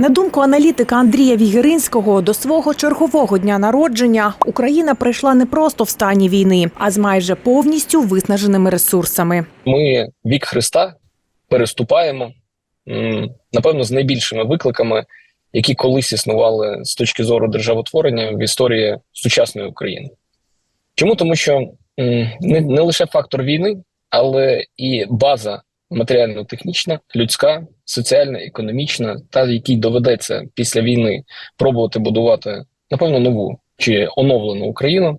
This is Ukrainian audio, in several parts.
На думку аналітика Андрія Вігеринського, до свого чергового дня народження Україна прийшла не просто в стані війни, а з майже повністю виснаженими ресурсами. Ми вік Христа переступаємо, напевно, з найбільшими викликами, які колись існували з точки зору державотворення в історії сучасної України. Чому? Тому що не, лише фактор війни, але і база матеріально-технічна, людська, соціальна, економічна, та якій доведеться після війни пробувати будувати, напевно, нову чи оновлену Україну,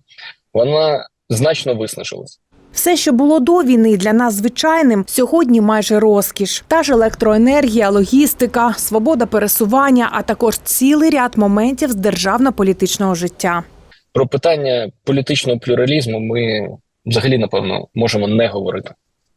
вона значно виснажилась. Все, що було до війни для нас звичайним, сьогодні майже розкіш. Та ж електроенергія, логістика, свобода пересування, а також цілий ряд моментів з державно-політичного життя. Про питання політичного плюралізму ми взагалі, напевно, можемо не говорити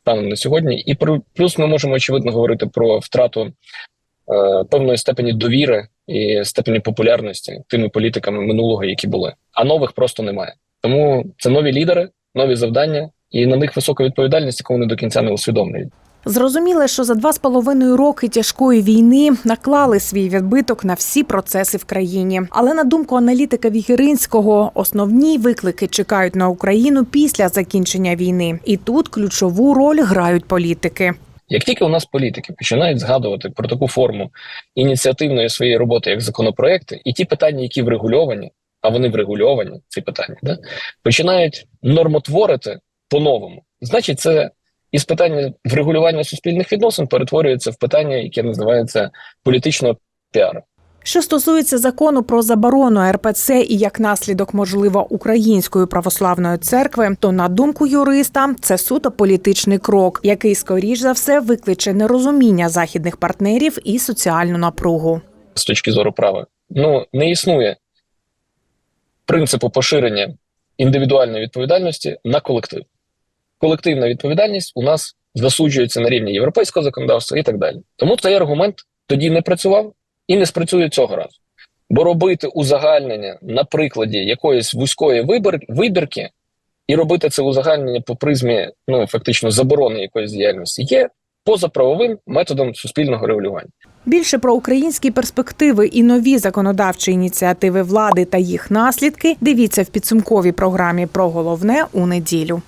станом на сьогодні. І плюс ми можемо очевидно говорити про втрату е, певної степені довіри і степені популярності тими політиками минулого, які були. А нових просто немає. Тому це нові лідери, нові завдання, і на них висока відповідальність, яку вони до кінця не усвідомлюють. Зрозуміло, що за два з половиною роки тяжкої війни наклали свій відбиток на всі процеси в країні. Але на думку аналітика Вігеринського, основні виклики чекають на Україну після закінчення війни, і тут ключову роль грають політики. Як тільки у нас політики починають згадувати про таку форму ініціативної своєї роботи, як законопроекти, і ті питання, які врегульовані, а вони врегульовані, ці питання, да, починають нормотворити по-новому. Значить, це із питання врегулювання суспільних відносин перетворюється в питання, яке називається політичного піару. Що стосується закону про заборону РПЦ і як наслідок, можливо, української православної церкви, то на думку юриста, це суто політичний крок, який скоріш за все викличе нерозуміння західних партнерів і соціальну напругу. з точки зору права. Ну не існує принципу поширення індивідуальної відповідальності на колектив. Колективна відповідальність у нас засуджується на рівні європейського законодавства і так далі. Тому цей аргумент тоді не працював і не спрацює цього разу. Бо робити узагальнення на прикладі якоїсь вузької вибір, вибірки і робити це узагальнення по призмі ну фактично заборони якоїсь діяльності є позаправовим методом суспільного регулювання. Більше про українські перспективи і нові законодавчі ініціативи влади та їх наслідки дивіться в підсумковій програмі про головне у неділю.